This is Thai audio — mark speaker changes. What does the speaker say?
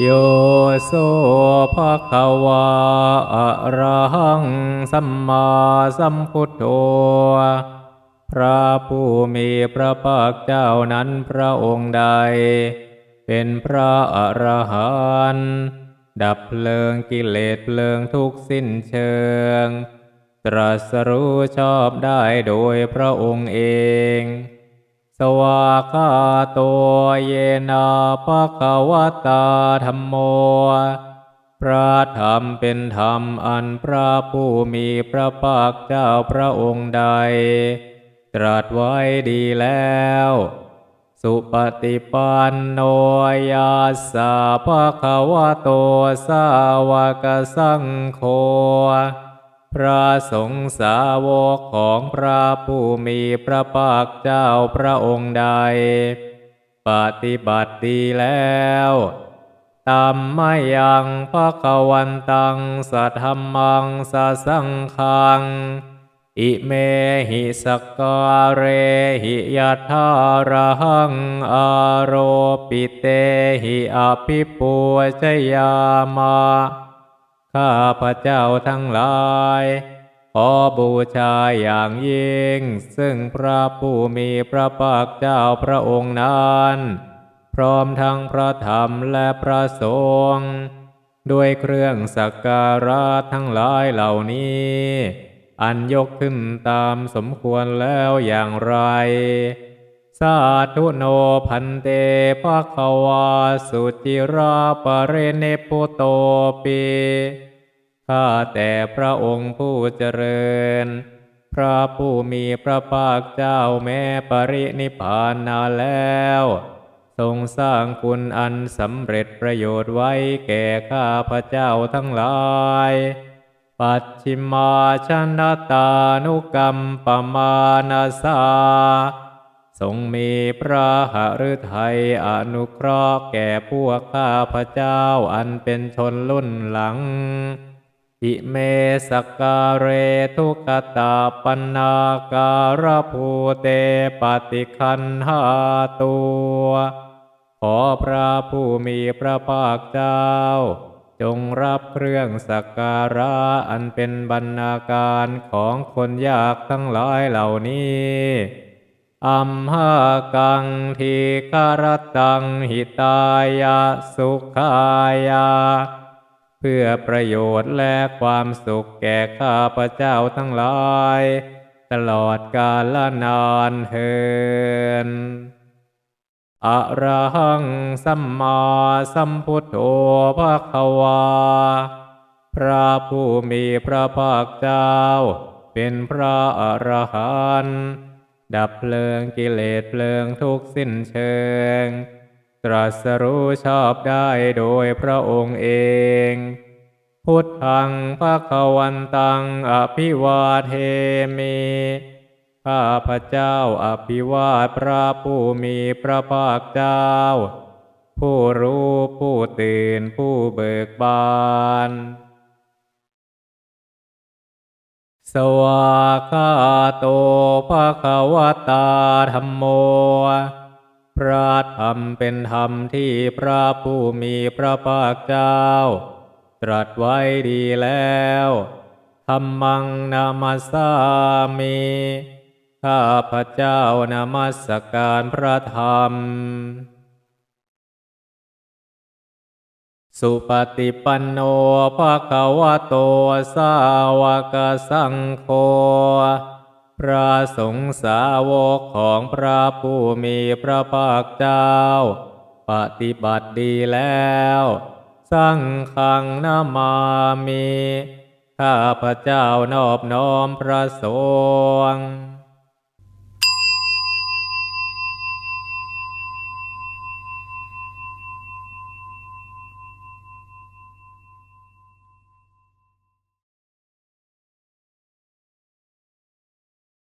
Speaker 1: โยโสภะคะวะอะระหังสัมมาสัมพุทโธพระผู้มีพระภาคเจ้านั้นพระองค์ใด เป็นพระอรหันต์ดับเพลิงกิเลสเพลิงทุกสิ้นเชิง ตรัสรู้ชอบได้โดยพระองค์เอง สวากาโตเยนาภะคะวตาธรรมโม พระธรรมเป็นธรรมอันพระผู้มีพระภาคเจ้าพระองค์ใด ตรัสไว้ดีแล้ว สุปฏิปันโนยาสสาภะคะวะโตสาวกสังโฆ พระสงฆ์สาวกของพระผู้มีพระภาคเจ้าพระองค์ใด ปฏิบัติดีแล้วตัมมายังภะคะวันตังสัทธมมังสะสังคัง อิเมหิสกาเรหิยัทาระหังอโรปิเตหิอภิปูชยามา ข้าพระเจ้าทั้งหลายขอบูชาอย่างยิ่ง ซึ่งพระผู้มีพระภาคเจ้าพระองค์นั้น พร้อมทั้งพระธรรมและพระสงฆ์ด้วยเครื่องสักการะทั้งหลายเหล่านี้ อันยกขึ้นตามสมควรแล้วอย่างไร สาธุโนพันเตภะคะวาสุจิราปเรเนปุโตปีข้าแต่พระองค์ผู้เจริญ พระผู้มีพระภาคเจ้าแม้ปรินิพานนาแล้ว ทรงสร้างคุณอันสำเร็จประโยชน์ไว้แก่ข้าพระเจ้าทั้งหลาย ปัจฉิมาชนะตานุกรรมปมานาสา ทรงมีพระหฤทัยอนุเคราะห์แก่พวกข้าพระเจ้าอันเป็นชนรุ่นหลัง อิเมสการเรทุกตาปนาการภูเตปฏิคันหาตัวขอพระผู้มีพระภาคเจ้า จงรับเครื่องสักการะอันเป็นบรรณาการของคนยากทั้งหลายเหล่านี้ อัมหากังทีคารตังหิตายะสุขายา เพื่อประโยชน์และความสุขแก่ข้าพระเจ้าทั้งหลาย ตลอดกาลนานเทินอะระหังสัมมาสัมพุทโธภะคะวา พระผู้มีพระภาคเจ้า เป็นพระอรหันต์ ดับเพลิงกิเลสเพลิงทุกสิ้นเชิง ตรัสรู้ชอบได้โดยพระองค์เอง พุทธังภะควันตังอภิวาเทมิข้าพระเจ้าอภิวาทพระผู้มีพระภาคเจ้า ผู้รู้ผู้ตื่นผู้เบิกบาน สวากาโตภะคะวะตาธรรมโม พระธรรมเป็นธรรมที่พระผู้มีพระภาคเจ้า ตรัสไว้ดีแล้วธรรมังนามาสามิข้าพระเจ้านามัสการพระธรรม สุปฏิปันโนภะคะวะโตสาวกสังโฆพระสงฆ์สาวกของพระผู้มีพระภาคเจ้า ปฏิบัติดีแล้ว สังฆังนามามิข้าพระเจ้านอบน้อมพระสงฆ์